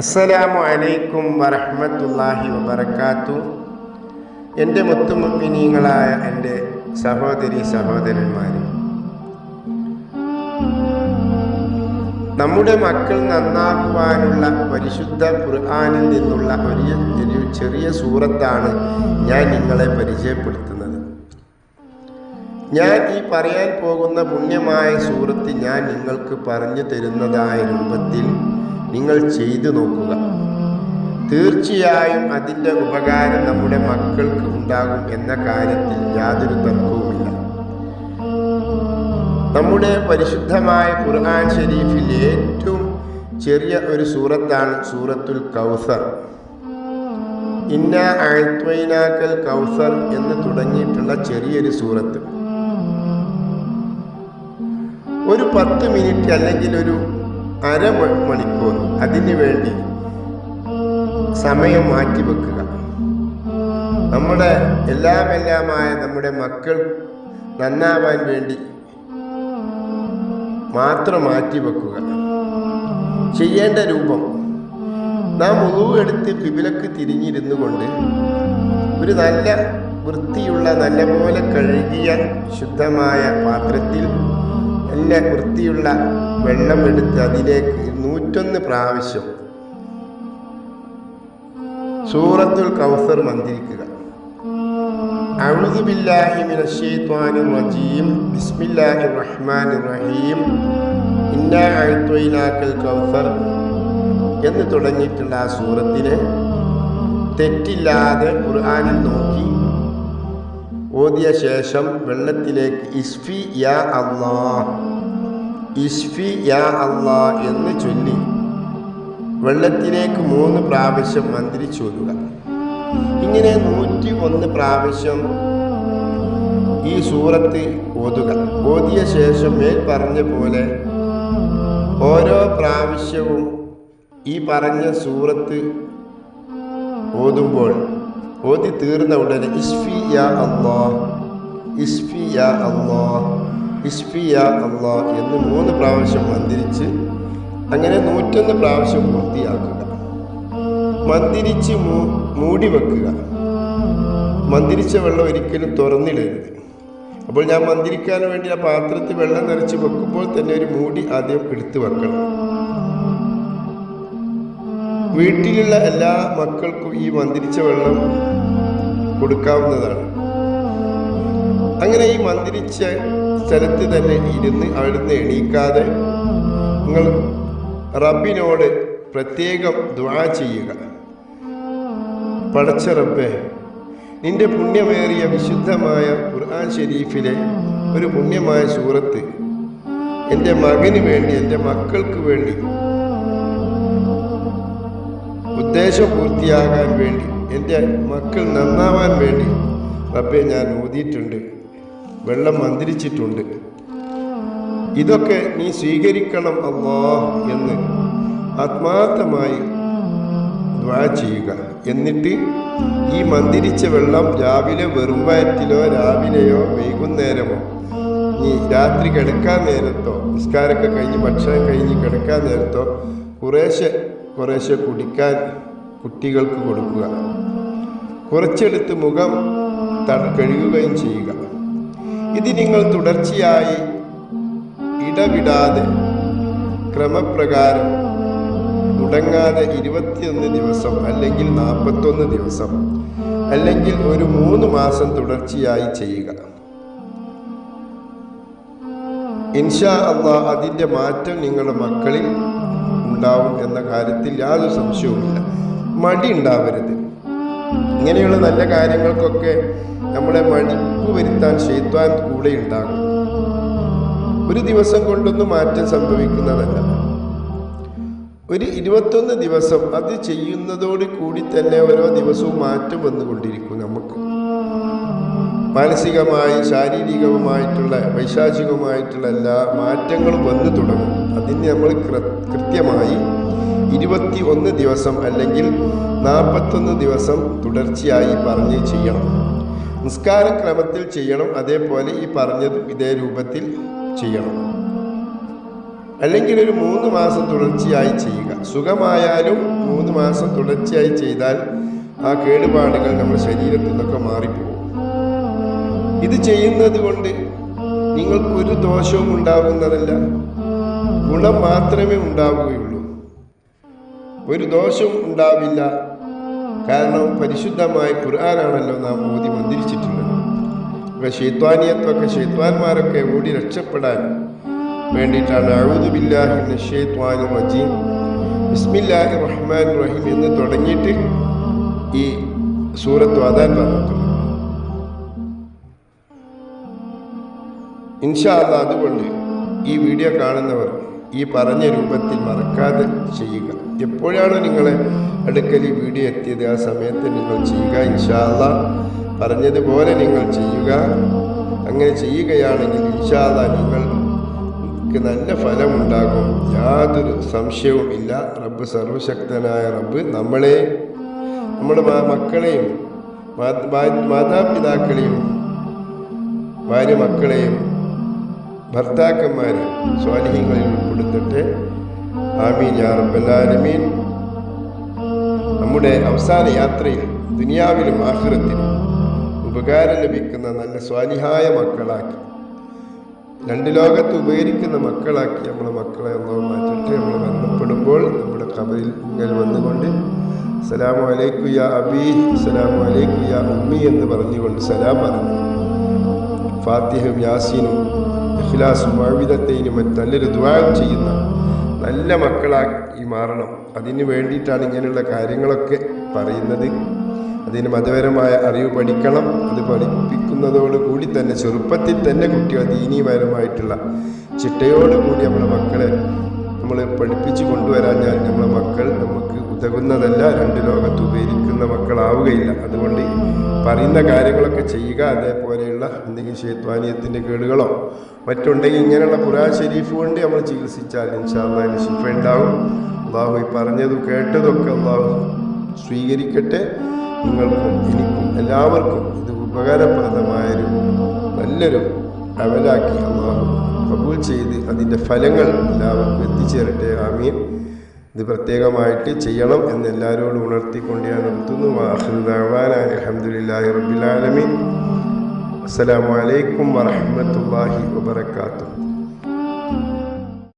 അസ്സലാമു അലൈക്കും വറഹ്മത്തുള്ളാഹി വബറകാത്തു. എന്റെ മുത്തുമുമ്പിനീങ്ങളായ എന്റെ സഹോദരി സഹോദരന്മാർ നമ്മുടെ മക്കൾ നന്നാക്കുവാനുള്ള പരിശുദ്ധ ഖുർആാനിൽ നിന്നുള്ള ഒരു ഒരു ചെറിയ സൂറത്താണ് ഞാൻ നിങ്ങളെ പരിചയപ്പെടുത്തുന്നത്. ഞാൻ ഈ പറയാൻ പോകുന്ന പുണ്യമായ സൂറത്ത് ഞാൻ നിങ്ങൾക്ക് പറഞ്ഞു തരുന്നതായ രൂപത്തിൽ നിങ്ങൾ ചെയ്തു നോക്കുക. തീർച്ചയായും അതിന്റെ ഉപകാരം നമ്മുടെ മക്കൾക്ക് ഉണ്ടാകും എന്ന കാര്യത്തിൽ യാതൊരു തർക്കവുമില്ല. നമ്മുടെ പരിശുദ്ധമായ ഖുർആൻ ഷരീഫിൽ ഏറ്റവും ചെറിയ ഒരു സൂറത്താണ് സൂറത്തുൽ കൗസർ. ഇന്ന ആഴ്ത്വൈനാക്കൽ കൗസർ എന്ന് തുടങ്ങിയിട്ടുള്ള ചെറിയൊരു സൂറത്ത്. ഒരു പത്ത് മിനിറ്റ് അല്ലെങ്കിൽ ഒരു അര മണിക്കൂർ. അതിനു വേണ്ടി സമയം മാറ്റിവെക്കുക നമ്മുടെ എല്ലാം എല്ലാമായ നമ്മുടെ മക്കൾ നന്നാവാൻ വേണ്ടി മാത്രം മാറ്റിവെക്കുക ചെയ്യേണ്ട രൂപം. നാം എടുത്ത് കിബിലക്ക് തിരിഞ്ഞിരുന്നു കൊണ്ട് ഒരു നല്ല വൃത്തിയുള്ള നല്ലപോലെ കഴുകിയ ശുദ്ധമായ പാത്രത്തിൽ നല്ല വൃത്തിയുള്ള വെള്ളം എടുത്ത് അതിലേക്ക് നൂറ്റൊന്ന് പ്രാവശ്യം സൂറത്തുൽ കൗസർ മന്ത്രിക്കുക أعوذ بالله من الشيطان الرجيم بسم الله الرحمن الرحيم إنا أعطيناك الكوثر എന്ന് തുടങ്ങിയിട്ടുള്ള ആ സൂറത്തിനെ തെറ്റില്ലാതെ ഖുർആനിൽ നോക്കി ഓതിയ ശേഷം വെള്ളത്തിലേക്ക് ഇസ്ഫി യാ അള്ളാ ഇസ്ഫി യാ അള്ളാ എന്ന് ചൊല്ലി. വെള്ളത്തിലേക്ക് മൂന്ന് പ്രാവശ്യം മന്ത്രിച്ചോതുക ഇങ്ങനെ നൂറ്റി ഒന്ന് പ്രാവശ്യം ഈ സൂറത്ത് ഓതുക. ഓതിയ ശേഷം മേൽ പറഞ്ഞ പോലെ ഓരോ പ്രാവശ്യവും ഈ പറഞ്ഞ സൂറത്ത് ഓതുമ്പോൾ ഓതി തീർന്ന ഉടനെ ഇസ്ഫി യാ അള്ളാ ഇസ്ഫി യാ അള്ളാ ഇസ്ഫി യാ അള്ളാ എന്ന് മൂന്ന് പ്രാവശ്യം മന്ദിരിച്ച് അങ്ങനെ നൂറ്റൊന്ന് പ്രാവശ്യം പൂർത്തിയാക്കുക. മന്ദിരിച്ച് മൂടി വെക്കുക. മന്ദിരിച്ച വെള്ളം ഒരിക്കലും തുറന്നിടരുത്. അപ്പോൾ ഞാൻ മന്ദിരിക്കാൻ വേണ്ടി ആ പാത്രത്തിൽ വെള്ളം നിറച്ച് വെക്കുമ്പോൾ തന്നെ ഒരു മൂടി ആദ്യം എടുത്തു വെക്കണം. വീട്ടിലുള്ള എല്ലാ മക്കൾക്കും ഈ മന്ദിരിച്ച വെള്ളം കൊടുക്കാവുന്നതാണ്. അങ്ങനെ ഈ മന്ദിരിച്ച സ്ഥലത്ത് തന്നെ ഇരുന്ന് അവിടുന്ന് എണീക്കാതെ നിങ്ങൾ റബ്ബിനോട് പ്രത്യേകം ദ്വാ ചെയ്യുക. പടച്ച റബ്ബേ നിന്റെ പുണ്യമേറിയ വിശുദ്ധമായ ഖുർആൻ ഷെരീഫിലെ ഒരു പുണ്യമായ സൂറത്ത് എന്റെ മകന് വേണ്ടി എന്റെ മക്കൾക്ക് വേണ്ടി ഉദ്ദേശം പൂർത്തിയാകാൻ വേണ്ടി എന്റെ മക്കൾ നന്നാവാൻ വേണ്ടി റബ്ബെ ഞാൻ ഊതിയിട്ടുണ്ട് വെള്ളം മന്ത്രിച്ചിട്ടുണ്ട് ഇതൊക്കെ നീ സ്വീകരിക്കണം അള്ളാ എന്ന് ആത്മാർത്ഥമായി ചെയ്യുക. എന്നിട്ട് ഈ മന്ദിരിച്ച വെള്ളം രാവിലെ വെറും വയറ്റിലോ രാവിലെയോ വൈകുന്നേരമോ നീ രാത്രി കിടക്കാൻ നേരത്തോ നിസ്കാരമൊക്കെ കഴിഞ്ഞ് ഭക്ഷണം കഴിഞ്ഞ് കിടക്കാൻ നേരത്തോ കുറേശ്ശെ കുറേശ്ശെ കുടിക്കാൻ കുട്ടികൾക്ക് കൊടുക്കുക. കുറച്ചെടുത്ത് മുഖം കഴുകുകയും ചെയ്യുക. ഇത് നിങ്ങൾ തുടർച്ചയായി ഇടവിടാതെ ക്രമപ്രകാരം തുടങ്ങാതെ ഇരുപത്തിയൊന്ന് ദിവസം അല്ലെങ്കിൽ നാൽപ്പത്തൊന്ന് ദിവസം അല്ലെങ്കിൽ ഒരു മൂന്ന് മാസം തുടർച്ചയായി ചെയ്യുക. ഇൻഷാ അള്ളാ അതിന്റെ മാറ്റം നിങ്ങളുടെ മക്കളിൽ ഉണ്ടാവും എന്ന കാര്യത്തിൽ യാതൊരു സംശയവുമില്ല. മടി ഉണ്ടാവരുത്. ഇങ്ങനെയുള്ള നല്ല കാര്യങ്ങൾക്കൊക്കെ നമ്മളെ മടിപ്പ് വരുത്താൻ ഷെയ്ത്വാൻ കൂടെ ഉണ്ടാകും ഒരു ദിവസം കൊണ്ടൊന്നും മാറ്റം സംഭവിക്കുന്നതല്ല. ഒരു ഇരുപത്തൊന്ന് ദിവസം അത് ചെയ്യുന്നതോട് കൂടി തന്നെ ഓരോ ദിവസവും മാറ്റം വന്നുകൊണ്ടിരിക്കും നമുക്ക്. മാനസികമായി ശാരീരികവുമായിട്ടുള്ള വൈശാചികവുമായിട്ടുള്ള എല്ലാ മാറ്റങ്ങളും വന്നു തുടങ്ങും. അതിന് നമ്മൾ കൃത്യമായി ഇരുപത്തി ഒന്ന് ദിവസം അല്ലെങ്കിൽ നാൽപ്പത്തൊന്ന് ദിവസം തുടർച്ചയായി പറഞ്ഞ് ചെയ്യണം. നിസ്കാര ക്രമത്തിൽ ചെയ്യണം അതേപോലെ ഈ പറഞ്ഞതും ഇതേ രൂപത്തിൽ ചെയ്യണം. അല്ലെങ്കിൽ ഒരു മൂന്ന് മാസം തുടർച്ചയായി ചെയ്യുക. സുഖമായാലും മൂന്ന് മാസം തുടർച്ചയായി ചെയ്താൽ ആ കേടുപാടുകൾ നമ്മുടെ ശരീരത്തിൽ നിന്നൊക്കെ മാറിപ്പോകും. ഇത് ചെയ്യുന്നത് കൊണ്ട് നിങ്ങൾക്കൊരു ദോഷവും ഉണ്ടാകുന്നതല്ല ഗുണം മാത്രമേ ഉണ്ടാവുകയുള്ളൂ. ഒരു ദോഷവും ഉണ്ടാവില്ല. കാരണം പരിശുദ്ധമായ ഖുർആാനാണല്ലോ നാം ഓതി മന്ദിരിച്ചിട്ടുള്ളത്. ഇപ്പം ഷെയ്ത്വാനിയത്വമൊക്കെ ഷെയ്ത്വാന്മാരൊക്കെ ഓടി രക്ഷപ്പെടാൻ വേണ്ടിയിട്ടാണ്. റജീം. ബിസ്മില്ലാഹി റഹ്മാൻ റഹീം എന്ന് തുടങ്ങിയിട്ട് ഈ സൂറത്ത് വാദാൻ പറഞ്ഞിട്ടുണ്ട് ഇൻഷാല്ല അതുകൊണ്ട് ഈ വീഡിയോ കാണുന്നവർ ഈ പറഞ്ഞ രൂപത്തിൽ മറക്കാതെ ചെയ്യുക. എപ്പോഴാണോ നിങ്ങളെ അടുക്കൽ ഈ വീഡിയോ എത്തിയത് ആ സമയത്ത് നിങ്ങൾ ചെയ്യുക ഇൻഷാല്ല പറഞ്ഞതുപോലെ നിങ്ങൾ ചെയ്യുക. അങ്ങനെ ചെയ്യുകയാണെങ്കിൽ ഇൻഷാല്ല നിങ്ങൾക്ക് നല്ല ഫലമുണ്ടാകും. യാതൊരു സംശയവുമില്ല. റബ്ബ് സർവശക്തനായ റബ്ബ് നമ്മളെ നമ്മുടെ മക്കളെയും മാതാപിതാക്കളെയും ഭാര്യ മക്കളെയും ഭർത്താക്കന്മാരെ സ്വാധീനങ്ങളിൽ ഉൾപ്പെടുത്തട്ടെ. ആമീൻ യാ റബ്ബലാലമീൻ നമ്മുടെ അവസാന യാത്രയിൽ ദുനിയാവിലും ആഹ്റത്തിലും ഉപകാരം ലഭിക്കുന്ന നല്ല സ്വാനിഹായ മക്കളാക്കി രണ്ട് ലോകത്ത് ഉപകരിക്കുന്ന മക്കളാക്കി നമ്മളെ മക്കളെ ഒന്നോ മാറ്റിട്ട്. നമ്മൾ ബന്ധപ്പെടുമ്പോൾ നമ്മുടെ കബറിൽ ഇങ്ങനെ വന്നുകൊണ്ട് സലാമു അലൈക്കു യാ അബി സലാമു അലൈക്കു യാ ഉമ്മി എന്ന് പറഞ്ഞുകൊണ്ട് സലാം പറഞ്ഞു. ഫാത്തിഹും യാസീനും ഇഖ്ലാസും മഴവിധത്തേനും മറ്റ് നല്ലൊരു ദ്വാരം ചെയ്യുന്ന നല്ല മക്കളാക്കി മാറണം. അതിന് വേണ്ടിയിട്ടാണ് ഇങ്ങനെയുള്ള കാര്യങ്ങളൊക്കെ പറയുന്നത്. അതിന് മതപരമായ അറിവ് പഠിക്കണം. അത് പഠിപ്പിക്കുന്നതോടുകൂടി തന്നെ ചെറുപ്പത്തിൽ തന്നെ കുട്ടികൾ ദീനീപരമായിട്ടുള്ള ചിട്ടയോടുകൂടി നമ്മുടെ മക്കളെ നമ്മൾ പഠിപ്പിച്ചു കൊണ്ടുവരാൻ ഞാൻ നമ്മളെ മക്കൾ നമുക്ക് ഉതകുന്നതല്ല രണ്ട് ലോകത്ത് ഉപകരിക്കുന്ന മക്കളാവുകയില്ല. അതുകൊണ്ട് പറയുന്ന കാര്യങ്ങളൊക്കെ ചെയ്യുക അതേപോലെയുള്ള എന്തെങ്കിലും ശേത്വാനീയത്തിന്റെ കേടുകളോ മറ്റുണ്ടെങ്കിൽ ഇങ്ങനെയുള്ള ഖുറാൻ ഷെരീഫ് കൊണ്ട് നമ്മൾ ചികിത്സിച്ചാൽ ഇൻഷാല്ലാഹിന് ശിഫ ഉണ്ടാവും. അള്ളാഹു ഈ പറഞ്ഞതും കേട്ടതൊക്കെ അള്ളാഹു സ്വീകരിക്കട്ടെ. നിങ്ങൾക്കും എനിക്കും എല്ലാവർക്കും ഇത് ഉപകാരപ്രദമായൊരു നല്ലൊരു അവലാക്കി അള്ളാഹു കബൂൾ ചെയ്ത് അതിന്റെ ഫലങ്ങൾ എല്ലാവർക്കും എത്തിച്ചേരട്ടെ ആമീൻ. ഇത് പ്രത്യേകമായിട്ട് ചെയ്യണം എന്ന് എല്ലാവരോടും ഉണർത്തിക്കൊണ്ട് ഞാൻ നിർത്തുന്നു അലഹമുല്ലാഹി റബ്ബിലാലമീൻ അസ്സലാമു അലൈക്കും വറഹ്മത്തുള്ളാഹി വബറകാതുഹു.